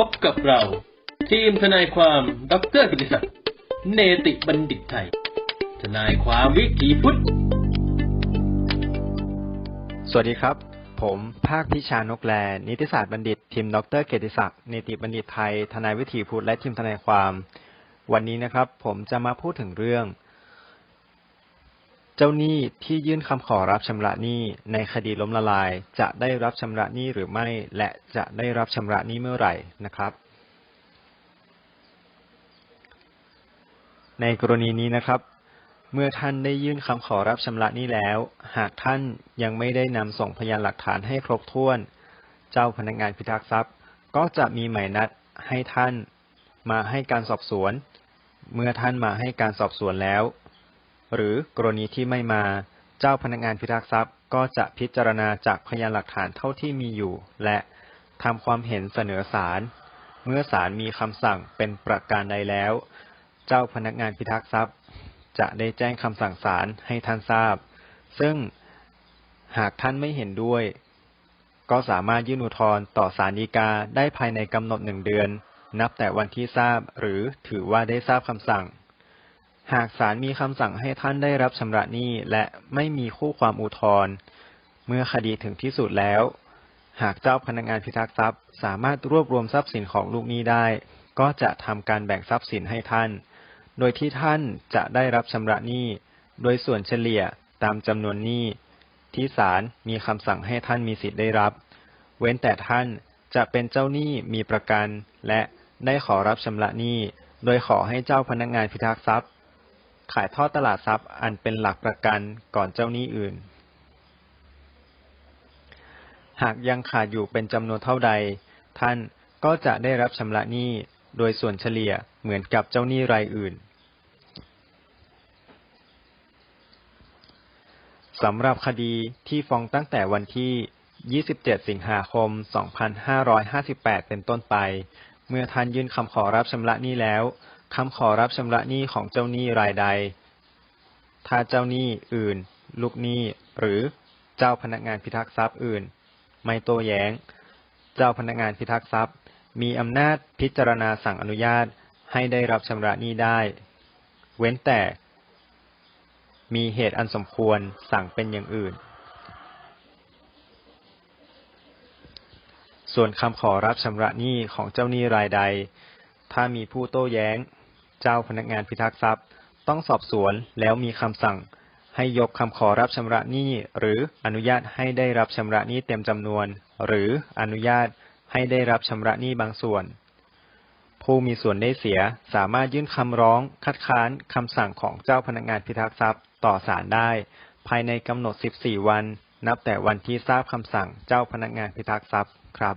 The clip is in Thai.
พบกับเรา ทีมทนายความดรกิติศักดิ์เนติบัณฑิตไทย ทนายความวิถีพุทธ สวัสดีครับ ผมภาคพิชานกแล นิติศาสตร์บัณฑิต ทีมดรเกียรติศักดิ์เนติบัณฑิตไทย ทนายวิถีพุทธและทีมทนายความ วันนี้นะครับ ผมจะมาพูดถึงเรื่อง เจ้าหนี้ที่ยื่นคำขอรับชำระหนี้ในคดีล้มละลาย จะได้รับชำระหนี้หรือไม่ และจะได้รับชำระหนี้เมื่อไหร่นะครับ ในกรณีนี้นะครับ เมื่อท่านได้ยื่นคำขอรับชำระหนี้แล้ว หากท่านยังไม่ได้นำส่งพยานหลักฐานให้ครบถ้วน เจ้าพนักงานพิทักษ์ทรัพย์ ก็จะมีหมายนัดให้ท่านมาให้การสอบสวน เมื่อท่านมาให้การสอบสวนแล้ว หรือกรณีที่ไม่มา เจ้าพนักงานพิทักษ์ทรัพย์ก็จะพิจารณาจากพยานหลักฐานเท่าที่มีอยู่ และทำความเห็นเสนอศาลเมื่อศาลมีคำสั่งเป็นประการใดแล้ว เจ้าพนักงานพิทักษ์ทรัพย์ จะได้แจ้งคำสั่งศาลให้ท่านทราบ ซึ่งหากท่านไม่เห็นด้วย ก็สามารถยื่นอุทธรณ์ต่อศาลฎีกาได้ภายในกำหนดหนึ่งเดือน นับแต่วันที่ทราบหรือถือว่าได้ทราบคำสั่ง หากศาลมีคำสั่งให้ท่านได้รับชำระหนี้และไม่มีคู่ความอุทธรณ์เมื่อคดีถึงที่สุดแล้ว หากเจ้าพนักงานพิทักษ์ทรัพย์ สามารถรวบรวมทรัพย์สินของลูกหนี้ได้ ก็จะทำการแบ่งทรัพย์สินให้ท่าน โดยที่ท่านจะได้รับชำระหนี้ โดยส่วนเฉลี่ยตามจำนวนหนี้ ที่ศาลมีคำสั่งให้ท่านมีสิทธิ์ได้รับ เว้นแต่ท่านจะเป็นเจ้าหนี้มีประกัน และได้ขอรับชำระหนี้ โดยขอให้เจ้าพนักงานพิทักษ์ทรัพย์ ขายทอดตลาดทรัพย์อันเป็นหลักประกันก่อนเจ้าหนี้อื่น หากยังขาดอยู่เป็นจำนวนเท่าใด ท่านก็จะได้รับชำระหนี้โดยส่วนเฉลี่ยเหมือนกับเจ้าหนี้รายอื่นสำหรับคดีที่ฟ้องตั้งแต่วันที่ 27 สิงหาคม 2558 เป็นต้นไป เมื่อท่านยื่นคำขอรับชำระหนี้แล้ว คำขอรับชำระหนี้ของเจ้าหนี้รายใด ถ้าเจ้าหนี้อื่น ลูกหนี้หรือเจ้าพนักงานพิทักษ์ทรัพย์อื่น ไม่โต้แย้ง เจ้าพนักงานพิทักษ์ทรัพย์ มีอำนาจพิจารณาสั่งอนุญาตให้ได้รับชำระหนี้ได้ เว้นแต่ มีเหตุอันสมควรสั่งเป็นอย่างอื่น ส่วนคำขอรับชำระหนี้ของเจ้าหนี้รายใด ถ้ามีผู้โต้แย้ง เจ้าพนักงานพิทักษ์ทรัพย์ ต้องสอบสวนแล้วมีคำสั่ง ให้ยกคำขอรับชำระหนี้ หรืออนุญาตให้ได้รับชำระหนี้เต็มจำนวน หรืออนุญาตให้ได้รับชำระหนี้บางส่วน ผู้มีส่วนได้เสียสามารถยื่นคำร้อง คัดค้านคำสั่งของเจ้าพนักงานพิทักษ์ทรัพย์ ต่อศาลได้ ภายในกำหนด 14 วัน นับแต่วันที่ทราบคำสั่งเจ้าพนักงานพิทักษ์ทรัพย์ครับ